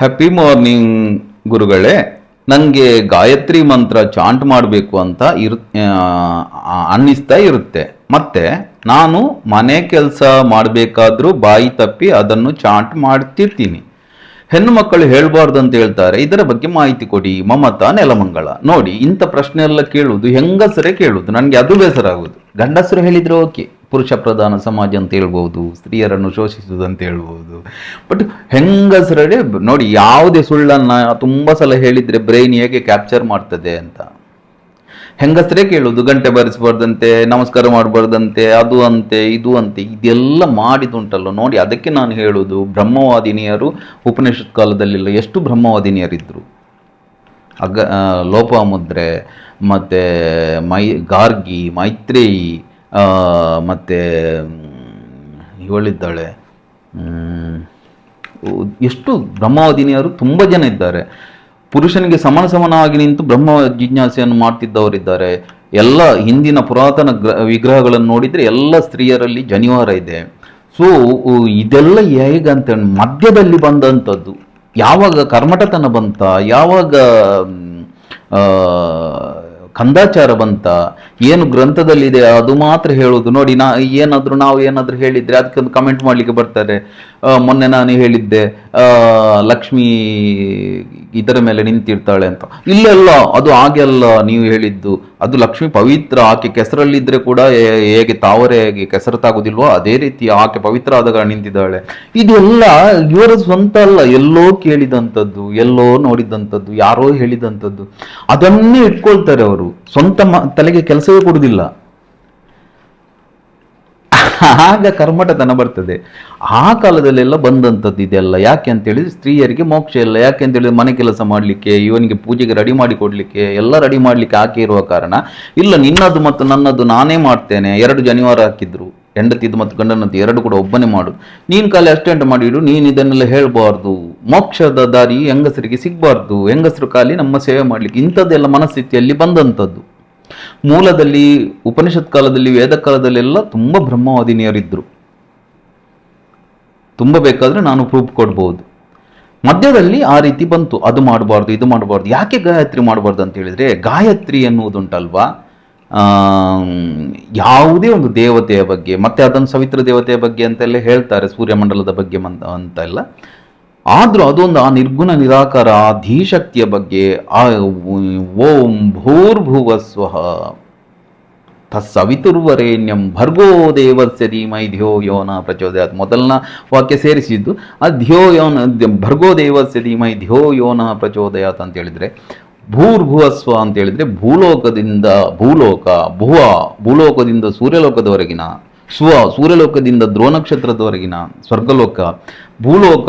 Happy morning ಗುರುಗಳೇ. ನನಗೆ ಗಾಯತ್ರಿ ಮಂತ್ರ ಚಾಂಟ್ ಮಾಡಬೇಕು ಅಂತ ಇರು ಅನ್ನಿಸ್ತಾ ಇರುತ್ತೆ. ಮತ್ತೆ ನಾನು ಮನೆ ಕೆಲಸ ಮಾಡಬೇಕಾದ್ರೂ ಬಾಯಿ ತಪ್ಪಿ ಅದನ್ನು ಚಾಂಟ್ ಮಾಡ್ತಿರ್ತೀನಿ. ಹೆಣ್ಣು ಮಕ್ಕಳು ಹೇಳಬಾರ್ದು ಅಂತ ಹೇಳ್ತಾರೆ. ಇದರ ಬಗ್ಗೆ ಮಾಹಿತಿ ಕೊಡಿ. ಮಮತಾ ನೆಲಮಂಗಳ ನೋಡಿ, ಇಂಥ ಪ್ರಶ್ನೆ ಎಲ್ಲ ಕೇಳುವುದು ಹೆಂಗಸರೇ ಕೇಳುವುದು. ನನಗೆ ಅದು ಬೇಸರ ಆಗೋದು. ಗಂಡಸರು ಹೇಳಿದ್ರೆ ಓಕೆ. ಪುರುಷ ಪ್ರಧಾನ ಸಮಾಜ ಅಂತ ಹೇಳ್ಬೋದು, ಸ್ತ್ರೀಯರನ್ನು ಶೋಷಿಸುವುದು ಅಂತ ಹೇಳ್ಬೋದು. ಬಟ್ ಹೆಂಗಸರಡೆ ನೋಡಿ ಯಾವುದೇ ಸುಳ್ಳನ್ನು ತುಂಬ ಸಲ ಹೇಳಿದರೆ ಬ್ರೈನ್ ಹೇಗೆ ಕ್ಯಾಪ್ಚರ್ ಮಾಡ್ತದೆ ಅಂತ. ಹೆಂಗಸರೇ ಕೇಳುವುದು, ಗಂಟೆ ಬಾರಿಸಬಾರ್ದಂತೆ, ನಮಸ್ಕಾರ ಮಾಡಬಾರ್ದಂತೆ, ಅದು ಅಂತೆ, ಇದು ಅಂತೆ, ಇದೆಲ್ಲ ಮಾಡಿದುಂಟಲ್ಲ ನೋಡಿ ಅದಕ್ಕೆ ನಾನು ಹೇಳುವುದು, ಬ್ರಹ್ಮವಾದಿನಿಯರು ಉಪನಿಷತ್ ಕಾಲದಲ್ಲಿಲ್ಲ ಎಷ್ಟು ಬ್ರಹ್ಮವಾದಿನಿಯರಿದ್ದರು ಅಗ ಲೋಪಮುದ್ರೆ, ಮತ್ತು ಮೈ, ಗಾರ್ಗಿ, ಮೈತ್ರೇಯಿ ಮತ್ತೆ ಇವಳಿದ್ದಾಳೆ. ಎಷ್ಟು ಬ್ರಹ್ಮವಾದಿನಿಯರು ತುಂಬ ಜನ ಇದ್ದಾರೆ. ಪುರುಷನಿಗೆ ಸಮಾನ ಸಮಾನವಾಗಿ ನಿಂತು ಬ್ರಹ್ಮ ಜಿಜ್ಞಾಸೆಯನ್ನು ಮಾಡ್ತಿದ್ದವರಿದ್ದಾರೆ. ಎಲ್ಲ ಹಿಂದಿನ ಪುರಾತನ ಗ್ರ, ವಿಗ್ರಹಗಳನ್ನು ನೋಡಿದರೆ ಎಲ್ಲ ಸ್ತ್ರೀಯರಲ್ಲಿ ಜನಿವಾರ ಇದೆ. ಸೊ ಇದೆಲ್ಲ ಹೇಗಂತ ಮಧ್ಯದಲ್ಲಿ ಬಂದಂಥದ್ದು. ಯಾವಾಗ ಕರ್ಮಟತನ ಬಂತ, ಯಾವಾಗ ಮ್, ಆ, ಕಂದಾಚಾರ ಬಂತ ಏನು ಗ್ರಂಥದಲ್ಲಿದೆ ಅದು ಮಾತ್ರ ಹೇಳೋದು. ನೋಡಿ ನಾ ಏನಾದರೂ ನಾವು ಏನಾದರೂ ಹೇಳಿದ್ರೆ ಅದಕ್ಕೊಂದು ಕಮೆಂಟ್ ಮಾಡಲಿಕ್ಕೆ ಬರ್ತಾರೆ. ಮೊನ್ನೆ ನಾನು ಹೇಳಿದ್ದೆ ಲಕ್ಷ್ಮಿ ಇದರ ಮೇಲೆ ನಿಂತಿರ್ತಾಳೆ ಅಂತ. ಇಲ್ಲ ಅದು ಹಾಗೆ ಅಲ್ಲ ನೀವು ಹೇಳಿದ್ದು. ಅದು ಲಕ್ಷ್ಮಿ ಪವಿತ್ರ ಆಕೆ ಕೆಸರಲ್ಲಿದ್ರೆ ಕೂಡ ಹೇ- ಹೇಗೆ ತಾವರೆ ಹೇಗೆ ಕೆಸರತಾಗುದಿಲ್ವೋ ಅದೇ ರೀತಿ ಆಕೆ ಪವಿತ್ರ ಆದಾಗ ನಿಂತಿದ್ದಾಳೆ. ಇದೆಲ್ಲ ಇವರ ಸ್ವಂತ ಅಲ್ಲ, ಎಲ್ಲೋ ಕೇಳಿದಂಥದ್ದು, ಎಲ್ಲೋ ನೋಡಿದಂಥದ್ದು, ಯಾರೋ ಹೇಳಿದಂಥದ್ದು. ಅದನ್ನೇ ಇಟ್ಕೊಳ್ತಾರೆ ಅವರು. ಸ್ವಂತ ತಲೆಗೆ ಕೆಲಸವೇ ಕೊಡುದಿಲ್ಲ. ಆಗ ಕರ್ಮಟತನ ಬರ್ತದೆ. ಆ ಕಾಲದಲ್ಲೆಲ್ಲ ಬಂದಂಥದ್ದು ಇದೆಲ್ಲ. ಯಾಕೆ ಅಂತ ಹೇಳಿದ್ರೆ ಸ್ತ್ರೀಯರಿಗೆ ಮೋಕ್ಷ ಇಲ್ಲ. ಯಾಕೆ ಅಂತ ಹೇಳಿದ್ರೆ ಮನೆ ಕೆಲಸ ಮಾಡಲಿಕ್ಕೆ, ಇವನಿಗೆ ಪೂಜೆಗೆ ರೆಡಿ ಮಾಡಿ ಕೊಡಲಿಕ್ಕೆ, ಎಲ್ಲ ರೆಡಿ ಮಾಡಲಿಕ್ಕೆ ಆಕೆ ಇರುವ ಕಾರಣ. ಇಲ್ಲ, ನಿನ್ನದು ಮತ್ತು ನನ್ನದು ನಾನೇ ಮಾಡ್ತೇನೆ. ಎರಡು ಜನಿವಾರ ಹಾಕಿದ್ರು. ಹೆಂಡತಿದ್ದು ಮತ್ತು ಗಂಡನದ್ದು ಎರಡು ಕೂಡ ಒಬ್ಬನೇ ಮಾಡು. ನೀನು ಖಾಲಿ ಅಷ್ಟೆಂಟ್ ಮಾಡಿಡು. ನೀನು ಇದನ್ನೆಲ್ಲ ಹೇಳಬಾರ್ದು. ಮೋಕ್ಷದ ದಾರಿ ಹೆಂಗಸರಿಗೆ ಸಿಗಬಾರ್ದು. ಹೆಂಗಸರು ಖಾಲಿ ನಮ್ಮ ಸೇವೆ ಮಾಡಲಿಕ್ಕೆ. ಇಂಥದ್ದೆಲ್ಲ ಮನಸ್ಥಿತಿಯಲ್ಲಿ ಬಂದಂಥದ್ದು. ಮೂಲದಲ್ಲಿ, ಉಪನಿಷತ್ ಕಾಲದಲ್ಲಿ, ವೇದ ಕಾಲದಲ್ಲೆಲ್ಲ ತುಂಬ ಬ್ರಹ್ಮವಾದಿನಿಯರಿದ್ದರು ತುಂಬ ಬೇಕಾದರೆ ನಾನು ಪ್ರೂಫ್ ಕೊಡ್ಬೋದು. ಮಧ್ಯದಲ್ಲಿ ಆ ರೀತಿ ಬಂತು. ಅದು ಮಾಡಬಾರ್ದು, ಇದು ಮಾಡಬಾರ್ದು. ಯಾಕೆ ಗಾಯತ್ರಿ ಮಾಡಬಾರ್ದು ಅಂತ ಹೇಳಿದ್ರೆ, ಗಾಯತ್ರಿ ಎನ್ನುವುದುಂಟಲ್ವಾ? ಯಾವುದೇ ಒಂದು ದೇವತೆಯ ಬಗ್ಗೆ, ಮತ್ತೆ ಅದನ್ನು ಸವಿತ್ರ ದೇವತೆಯ ಬಗ್ಗೆ ಅಂತೆಲ್ಲ ಹೇಳ್ತಾರೆ, ಸೂರ್ಯಮಂಡಲದ ಬಗ್ಗೆ ಅಂತ ಅಂತೆಲ್ಲ. ಆದ್ರೂ ಅದೊಂದು ಆ ನಿರ್ಗುಣ ನಿರಾಕಾರ ಆ ಧೀಶಕ್ತಿಯ ಬಗ್ಗೆ ಆ ಓಂ ಭೂರ್ಭುವಸ್ವ ತಸ್ಸವಿತುರ್ವರೇಣ್ಯಂ ಭರ್ಗೋ ದೇವಸ್ಯ ಧೀಮೈ ಧ್ಯೋ ಯೋನ ಪ್ರಚೋದಯಾತ್ ಮೊದಲನ ವಾಕ್ಯ ಸೇರಿಸಿದ್ದು, ಆ ಧ್ಯೋ ಯೋನ ಭರ್ಗೋ ದೇವಸ್ಯ ಧೀಮೈ ಧ್ಯೋ ಯೋನ ಪ್ರಚೋದಯಾತ್ ಅಂತ ಹೇಳಿದ್ರೆ, ಭೂರ್ಭುವಸ್ವ ಅಂತ ಹೇಳಿದ್ರೆ ಭೂಲೋಕದಿಂದ ಭೂಲೋಕ, ಭುವ ಭೂಲೋಕದಿಂದ ಸೂರ್ಯಲೋಕದವರೆಗಿನ ಸ್ವ ಸೂರ್ಯಲೋಕದಿಂದ ಧ್ರುವ ನಕ್ಷತ್ರದವರೆಗಿನ ಸ್ವರ್ಗಲೋಕ, ಭೂಲೋಕ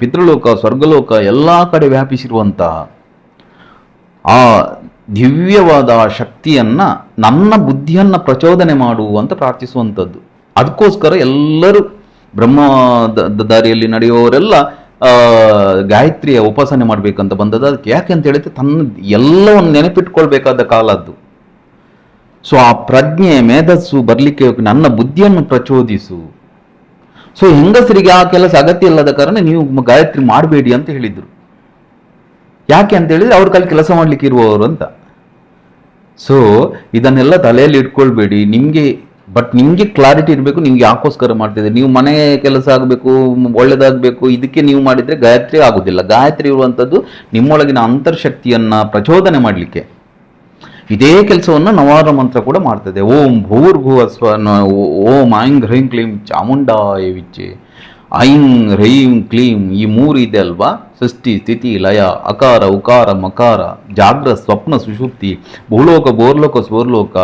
ಪಿತೃಲೋಕ, ಸ್ವರ್ಗಲೋಕ ಎಲ್ಲ ಕಡೆ ವ್ಯಾಪಿಸಿರುವಂತಹ ಆ ದಿವ್ಯವಾದ ಶಕ್ತಿಯನ್ನ, ನನ್ನ ಬುದ್ಧಿಯನ್ನ ಪ್ರಚೋದನೆ ಮಾಡು ಅಂತ ಪ್ರಾರ್ಥಿಸುವಂಥದ್ದು. ಅದಕ್ಕೋಸ್ಕರ ಎಲ್ಲರೂ ಬ್ರಹ್ಮ ದಾರಿಯಲ್ಲಿ ನಡೆಯುವವರೆಲ್ಲ ಗಾಯತ್ರಿಯ ಉಪಾಸನೆ ಮಾಡಬೇಕಂತ ಬಂದದ್ದು. ಅದಕ್ಕೆ ಯಾಕೆ ಅಂತ ಹೇಳಿದ್ರೆ ತನ್ನ ಎಲ್ಲವನ್ನು ನೆನಪಿಟ್ಕೊಳ್ಬೇಕಾದ ಕಾಲ ಅದು. ಸೊ ಆ ಪ್ರಜ್ಞೆ ಮೇಧಸ್ಸು ಬರ್ಲಿಕ್ಕೆ ನನ್ನ ಬುದ್ಧಿಯನ್ನು ಪ್ರಚೋದಿಸು. ಸೊ ಹೆಂಗಸರಿಗೆ ಆ ಕೆಲಸ ಅಗತ್ಯ ಇಲ್ಲದ ಕಾರಣ ನೀವು ಗಾಯತ್ರಿ ಮಾಡಬೇಡಿ ಅಂತ ಹೇಳಿದ್ರು. ಯಾಕೆ ಅಂತ ಹೇಳಿದ್ರೆ ಅವ್ರ ಕಲ್ಲಿ ಕೆಲಸ ಮಾಡ್ಲಿಕ್ಕೆ ಇರುವವರು ಅಂತ. ಸೊ ಇದನ್ನೆಲ್ಲ ತಲೆಯಲ್ಲಿ ಇಟ್ಕೊಳ್ಬೇಡಿ. ನಿಮಗೆ ಬಟ್ ನಿಮಗೆ ಕ್ಲಾರಿಟಿ ಇರಬೇಕು, ನಿಮ್ಗೆ ಯಾಕೋಸ್ಕರ ಮಾಡ್ತಿದೆ ನೀವು ಮನೆ ಕೆಲಸ ಆಗಬೇಕು, ಒಳ್ಳೇದಾಗಬೇಕು, ಇದಕ್ಕೆ ನೀವು ಮಾಡಿದ್ರೆ ಗಾಯತ್ರಿ ಆಗೋದಿಲ್ಲ. ಗಾಯತ್ರಿ ಇರುವಂಥದ್ದು ನಿಮ್ಮೊಳಗಿನ ಅಂತರ್ಶಕ್ತಿಯನ್ನ ಪ್ರಚೋದನೆ ಮಾಡಲಿಕ್ಕೆ. ಇದೇ ಕೆಲಸವನ್ನು ನವಾರ ಮಂತ್ರ ಕೂಡ ಮಾಡ್ತದೆ. ಓಂ ಭೂರ್ಭುವಸ್ವ ಓಂ ಐಂ ಹ್ರೀಂ ಕ್ಲೀಂ ಚಾಮುಂಡಾಯ ವಿಚ್ಚೆ ಐಂ ಹ್ರೀಂ ಕ್ಲೀಂ ಈ ಮೂರು ಇದೆ ಅಲ್ವಾ? ಸೃಷ್ಟಿ, ಸ್ಥಿತಿ, ಲಯ, ಅಕಾರ, ಉಕಾರ, ಮಕಾರ, ಜಾಗ್ರ, ಸ್ವಪ್ನ ಸುಶುಪ್ತಿ ಭೂಲೋಕ ಬೋರ್ಲೋಕ ಸ್ವರ್ಲೋಕ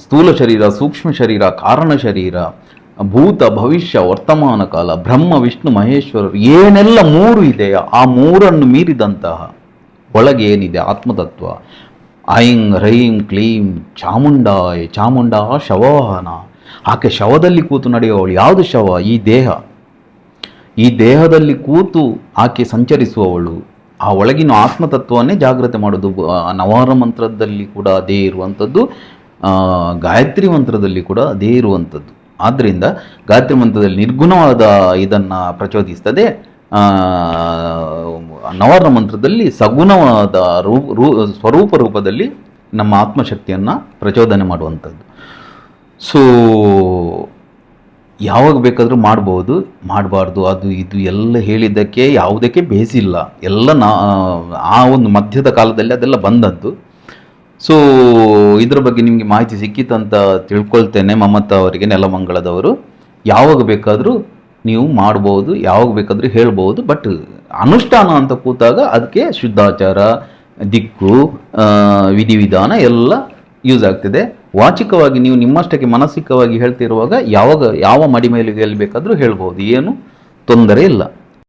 ಸ್ಥೂಲ ಶರೀರ, ಸೂಕ್ಷ್ಮ ಶರೀರ, ಕಾರಣ ಶರೀರ, ಭೂತ, ಭವಿಷ್ಯ, ವರ್ತಮಾನ ಕಾಲ, ಬ್ರಹ್ಮ, ವಿಷ್ಣು ಮಹೇಶ್ವರರು ಏನೆಲ್ಲ ಮೂರು ಇದೆಯಾ ಆ ಮೂರನ್ನು ಮೀರಿದಂತಹ ಒಳಗೆ ಏನಿದೆ? ಆತ್ಮತತ್ವ. ಐಂ ರೈಂ ಕ್ಲೀಂ, ಚಾಮುಂಡಾಯ್, ಚಾಮುಂಡ, ಶವವಾಹನ. ಆಕೆ ಶವದಲ್ಲಿ ಕೂತು ನಡೆಯುವವಳು. ಯಾವುದು ಶವ? ಈ ದೇಹ. ಈ ದೇಹದಲ್ಲಿ ಕೂತು ಆಕೆ ಸಂಚರಿಸುವವಳು. ಆ ಒಳಗಿನ ಆತ್ಮತತ್ವವನ್ನೇ ಜಾಗ್ರತೆ ಮಾಡೋದು ನವಾರ ಮಂತ್ರದಲ್ಲಿ ಕೂಡ ಅದೇ ಇರುವಂಥದ್ದು. ಗಾಯತ್ರಿ ಮಂತ್ರದಲ್ಲಿ ಕೂಡ ಅದೇ ಇರುವಂಥದ್ದು. ಆದ್ದರಿಂದ ಗಾಯತ್ರಿ ಮಂತ್ರದಲ್ಲಿ ನಿರ್ಗುಣವಾದ ಇದನ್ನು ಪ್ರಚೋದಿಸ್ತದೆ. ನವರ್ಣ ಮಂತ್ರದಲ್ಲಿ ಸಗುಣವಾದ ರೂ ಸ್ವರೂಪ ರೂಪದಲ್ಲಿ ನಮ್ಮ ಆತ್ಮಶಕ್ತಿಯನ್ನು ಪ್ರಚೋದನೆ ಮಾಡುವಂಥದ್ದು. ಸೊ, ಯಾವಾಗ ಬೇಕಾದರೂ ಮಾಡ್ಬೋದು, ಮಾಡಬಾರ್ದು, ಅದು ಇದು ಎಲ್ಲ ಹೇಳಿದ್ದಕ್ಕೆ ಯಾವುದಕ್ಕೆ ಬೇಸಿಲ್ಲ. ಎಲ್ಲ ನಾ, ಆ ಒಂದು ಮಧ್ಯದ ಕಾಲದಲ್ಲಿ ಅದೆಲ್ಲ ಬಂದದ್ದು. ಸೊ, ಇದರ ಬಗ್ಗೆ ನಿಮಗೆ ಮಾಹಿತಿ ಸಿಕ್ಕಿತಂತ ತಿಳ್ಕೊಳ್ತೇನೆ ಮಮತಾ ಅವರಿಗೆ ನೆಲಮಂಗಳದವರು ಯಾವಾಗ ಬೇಕಾದರೂ ನೀವು ಮಾಡ್ಬೋದು, ಯಾವಾಗ ಬೇಕಾದರೂ ಹೇಳ್ಬೋದು ಬಟ್ ಅನುಷ್ಠಾನ ಅಂತ ಕೂತಾಗ ಅದಕ್ಕೆ ಶುದ್ಧಾಚಾರ, ದಿಕ್ಕು ವಿಧಿವಿಧಾನ ಎಲ್ಲ ಯೂಸ್ ಆಗ್ತಿದೆ. ವಾಚಿಕವಾಗಿ ನೀವು ನಿಮ್ಮಷ್ಟಕ್ಕೆ ಮಾನಸಿಕವಾಗಿ ಹೇಳ್ತಿರುವಾಗ ಯಾವಾಗ, ಯಾವ ಮಡಿಮೇಲೆಗೆ ಎಲ್ಲಿ ಬೇಕಾದರೂ ಹೇಳ್ಬೋದು. ಏನು ತೊಂದರೆ ಇಲ್ಲ.